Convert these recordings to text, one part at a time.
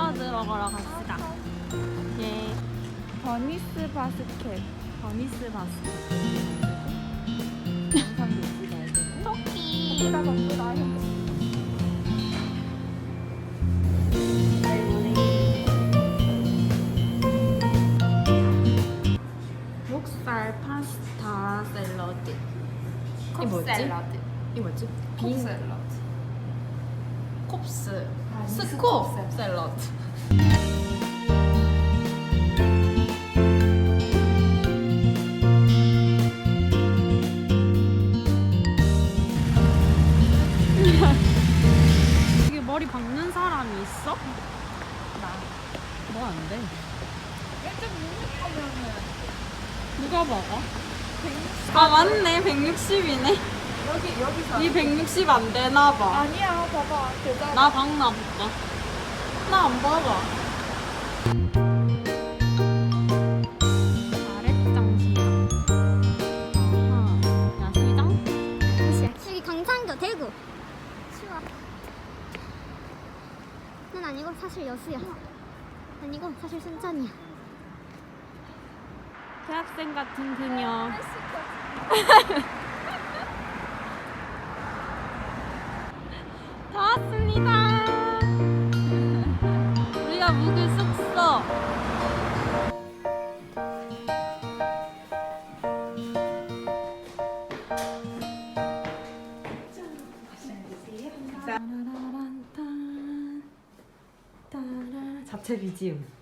샐러드 먹으러 갑시다. 예. 버니스 바스켓. 버니스 바스켓. 영상도 있어야 토끼다. 샐러드. 이 뭐지? 이 뭐지? 빈 샐러드. 콥스 아니, 스코 스코 샐러드. 이게 머리 박는 사람이 있어? 뭐 안 돼? 누가 박아? 아 맞네 160이네 여기 여기서. 이 160 안 되나 봐. 아니야, 봐봐. 되잖아. 나 박나 볼까? 나안 박아. 아랫장 시장. 아하. 야시장? 여기 경상도 대구 추워 난 아니고 사실 여수야 아니고 사실 순천이야 대학생 같은 그녀. 다 왔습니다. 우리가 묵을 숙소. 자체 BGM.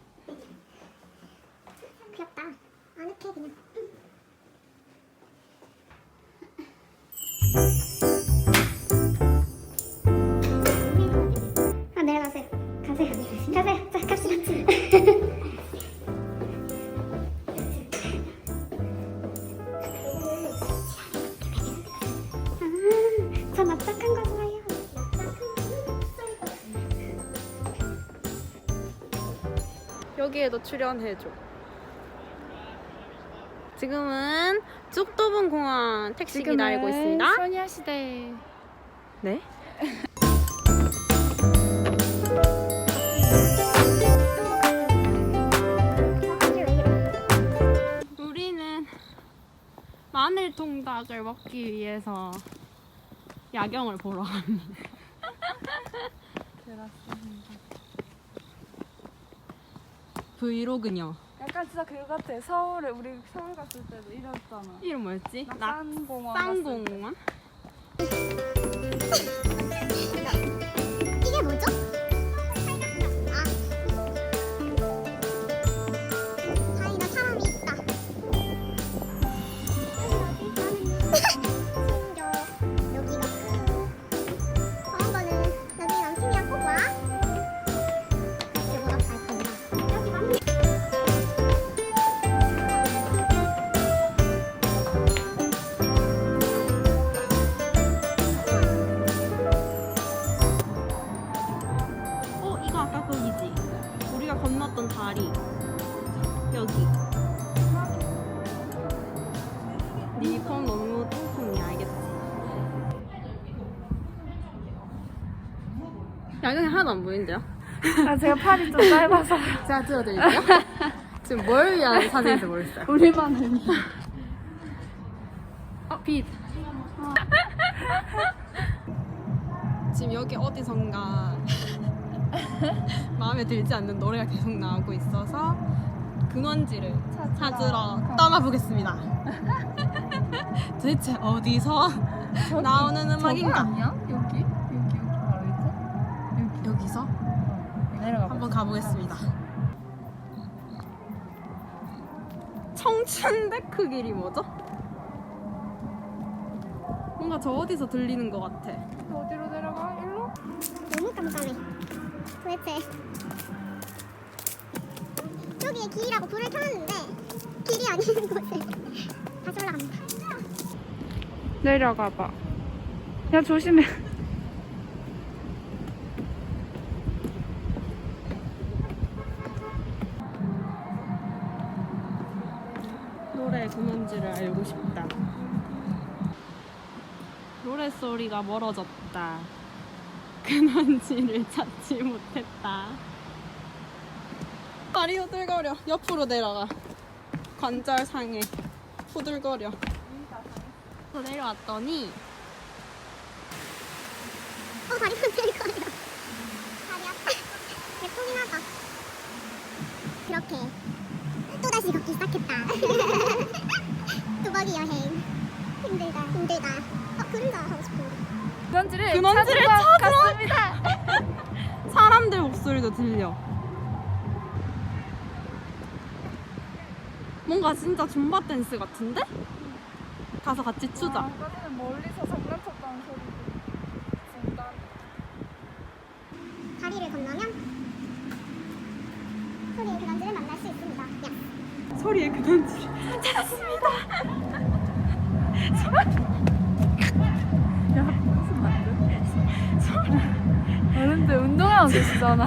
여기에도 출연해줘. 지금은 쑥도분 공항 택시 기다리고 있습니다. 소녀시대. 네. 우리는 마늘 통닭을 먹기 위해서 야경을 보러 갑니다. 브이로그녀. 약간 진짜 그거 같아. 서울에 우리 서울 갔을 때도 이랬잖아. 이름 뭐였지? 낙산공원. 낙산공원? 여기. 니폰 너무 뚱뚱이 알겠지? 야경이 하나도 안 보이는데요? 아 제가 팔이 좀 짧아서. 제가 찍어드릴게요. 지금 뭘 위한 사진인지 모르겠어요. 우리만을 위해. 어, 빛. 지금 여기 어디선가 마음에 들지 않는 노래가 계속 나오고 있어서 근원지를 찾으러 떠나보겠습니다. 도대체 어디서 나오는 음악인가? 아니야? 여기? 여기 여기 바로 있지? 여기서 내려가. 한번 가보겠습니다. 청춘데크 길이 뭐죠? 뭔가 저 어디서 들리는 것 같아. 어디로 내려가? 일로? 너무 깜깜해. 도대체 저기에 길이라고 불을 켜놨는데 길이 아닌 곳에 다시 올라갑니다. 내려가 봐. 야 조심해. 노래 근원지를 알고 싶다. 노래 소리가 멀어졌다. 근원지를 찾지 못했다. 다리 후들거려. 옆으로 내려가. 관절 상해. 후들거려. 또 내려왔더니 어 다리 거리다. 다리 아파. 예쁘긴 하다. 그렇게 또 다시 걷기 시작했다. 뚜벅이 여행. 힘들다 힘들다. 어 그림자 하고 싶은데. 근원지를 근원지를 찾으러 찾으러 갔습니다. 사람들 목소리도 들려. 뭔가 진짜 줌바 댄스 같은데? 가서 같이 추자. 아까 전에 멀리서 장난쳤다는 소리도 진짜. 다리를 건너면 소리의 그런지를 만날 수 있습니다. 야. 소리의 근원지를 찾았습니다. 야 무슨 말들? 어른들 운동하고 계시잖아.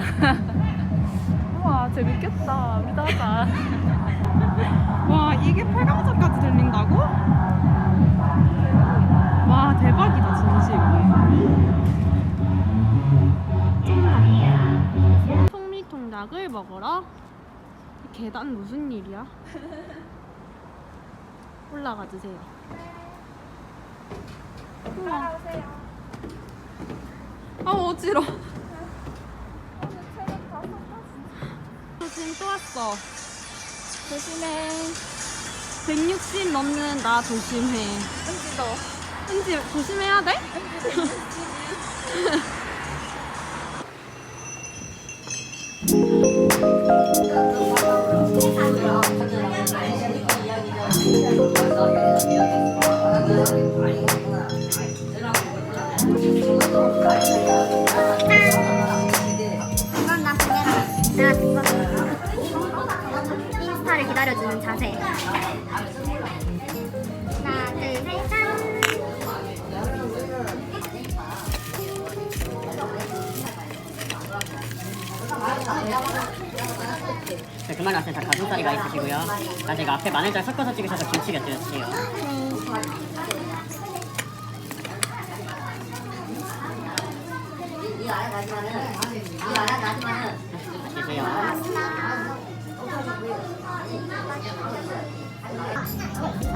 우와 재밌겠다. 우리도 하자. 와 이게 팔강사까지 들린다고? 와 대박이다 진심. 쩐다. 통밀통닭을 먹으러 계단 무슨 일이야? 올라가 주세요. 우와. 따라오세요. 아 어지러. 지금 또 왔어. 조심해. 160 넘는 나 조심해. 은지도. 은지 조심해야 돼? 인스타를 기다려주는 자세. 하나, 둘, 셋, 짠. 네, 그만 왔을 때 가슴살이가 있으시고요. 나중에 앞에 마늘잘 섞어서 찍으셔서 김치 곁들여 주세요. 드세요. 내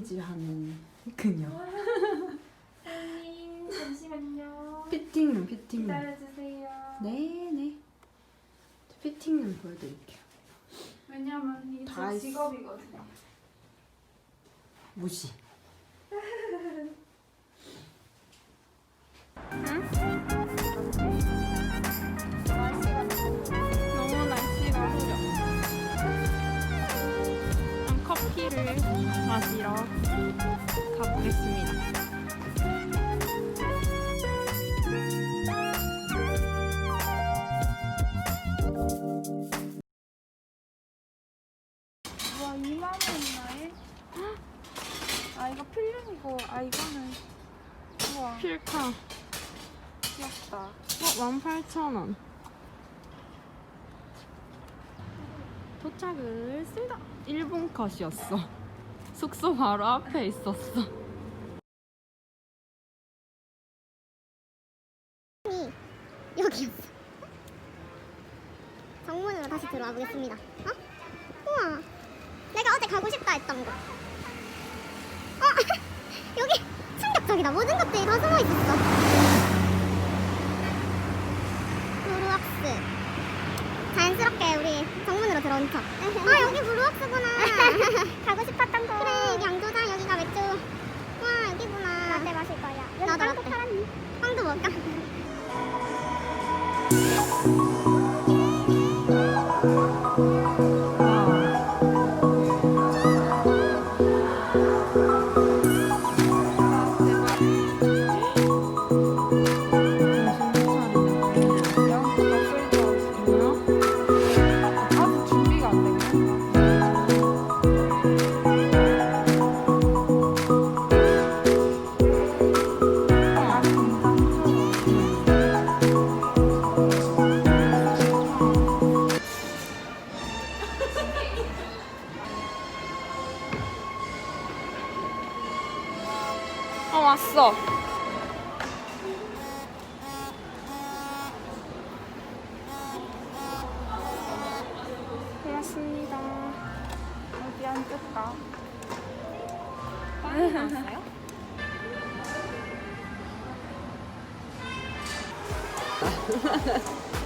다리미질하는 그녀. 선생님 잠시만요. 피팅룸, 피팅룸. 기다려주세요. 네네. 피팅룸 보여드릴게요. 왜냐면 이게 다 제. 직업이거든요. 무시. 마시러 가보겠습니다. 와 2만 원이나해? 아 이거 필름이고 아 이거는 우와 필카. 귀엽다. 어, 18,000원. 도착을 했습니다. 1분 컷이었어. 숙소 바로 앞에 있었어. 여기였어. 정문으로 다시 들어와 보겠습니다. 어? 우와, 가고 싶다 했던 곳. 어, 여기 충격적이다. 모든 것들이 다 숨어 있었어. 자연스럽게 우리 정문으로 들어온 척. 아 여기 브루왁스구나. 가고 싶었던 곳. 고맙습니다. 어디 앉을까? 빵이 나왔어요?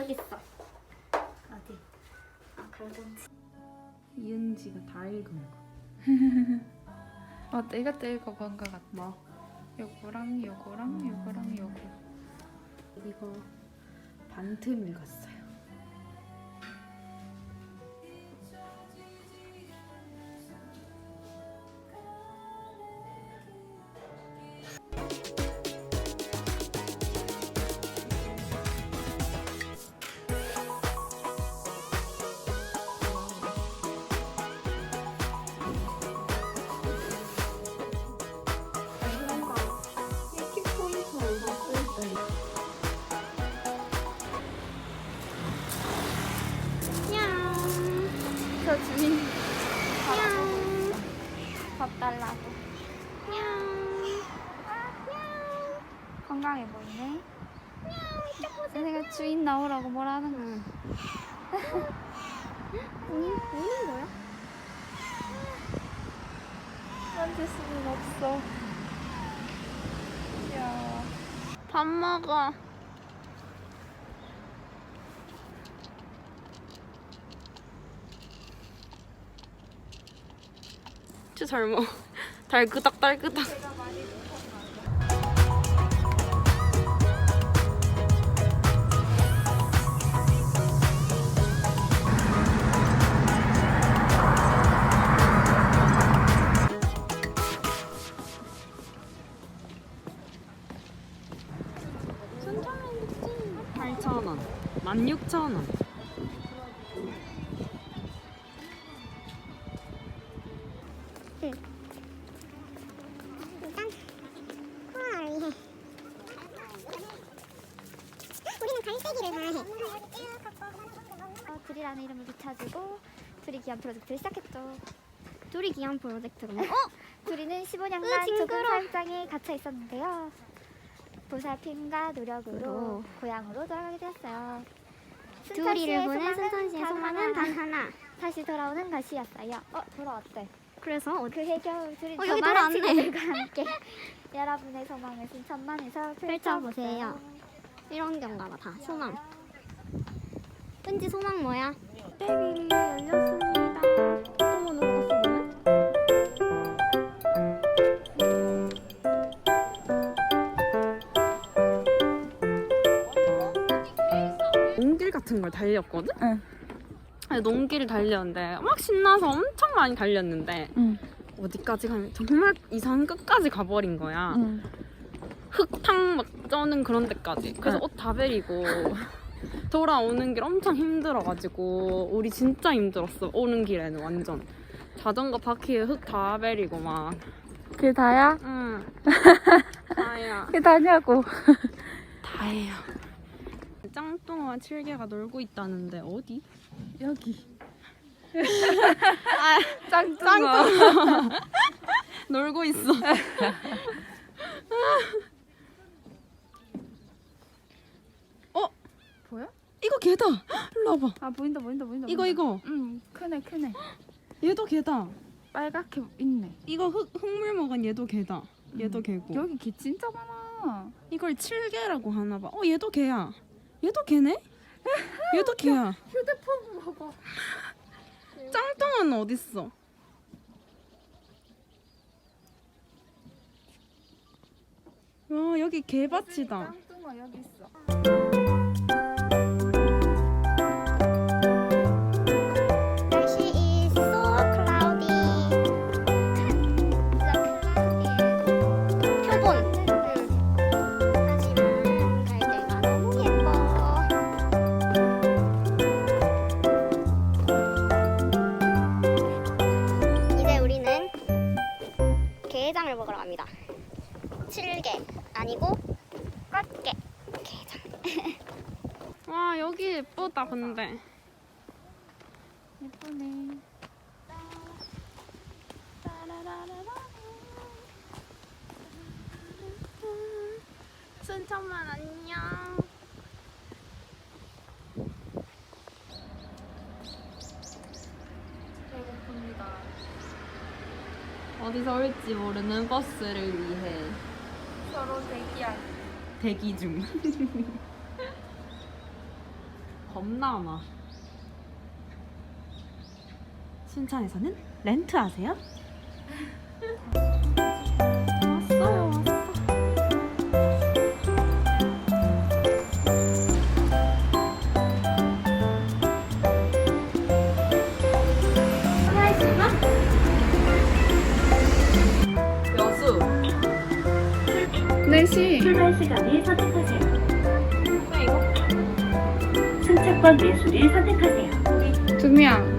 여기 있어. 어디? 아 그러던지. 이은지가 다 읽은 거. 어, 내가 또 읽어본 것 같아. 뭐? 요거랑 요거랑 요거랑 요거. 이거 반틈 읽었어 요. 저 주인 냥. 밥 달라고. 건강해 보이네. 내가 주인 나오라고 뭐라 하는 거야. 우는, 우는 거야? 만질 수는 없어. 귀여워. 밥 먹어. 진짜 잘 먹어. 달그닥 달그닥. 팔천 원, 만 육천 원. 프로젝트를 시작했죠. 둘이 기한 프로젝트로. 어? 둘이는 으, 15년간 징그러. 좁은 사육장에 갇혀 있었는데요. 보살핌과 노력으로 고향으로 돌아가게 되었어요. 둘이를 보낸 소망은 단 소망은. 단 하나. 다시 돌아오는 것이었어요. 어, 돌아왔대. 그래서 그 해결 둘이 어, 더 여기 많은 돌아왔네. 친구들과 함께 여러분의 소망을 순천만에서 펼쳐보세요. 펼쳐보세요. 이런 경우가 다 소망. 은지 소망 뭐야? 롯데길이 열렸습니다. 달렸거든? 응. 농길을 달렸는데 막 신나서 엄청 많이 달렸는데 응. 어디까지 가면 정말 이상 끝까지 가버린 거야. 응. 흙탕 막 쩌는 그런 데까지. 그래서 응. 옷다 베리고 돌아오는 길 엄청 힘들어가지고 우리 진짜 힘들었어. 오는 길에는 완전 자전거 바퀴에 흙 다 베리고 막. 그게 다야? 응. 다야. 그게 다냐고. 다예요. 짱뚱어와 칠개가 놀고 있다는데 어디? 여기. 아, 짱짱아. 놀고 있어. 어? 보여? 이거 개다. 일로 와봐. 아 보인다 보인다 보인다. 이거 보인다. 이거. 응 크네 크네. 얘도 개다. 빨갛게 있네. 이거 흙, 흙물 먹은 얘도 개다. 얘도 음. 개고. 여기 개 진짜 많아. 이걸 칠개라고 하나 봐. 어, 얘도 개야. 얘도 개네? 얘도 개야. 휴대폰 먹어. 짱뚱어는 어딨어? 와, 여기 개밭이다. 짱뚱아 여기 있어. 순천만 안녕. 배고픕니다. 어디서 올지 모르는 버스를 위해 서로 대기한. 대기 중. 겁나 많아. 순천에서는 렌트하세요? 출발 시간을 선택하세요. 승차권 매수를 선택하세요. 두 명. 현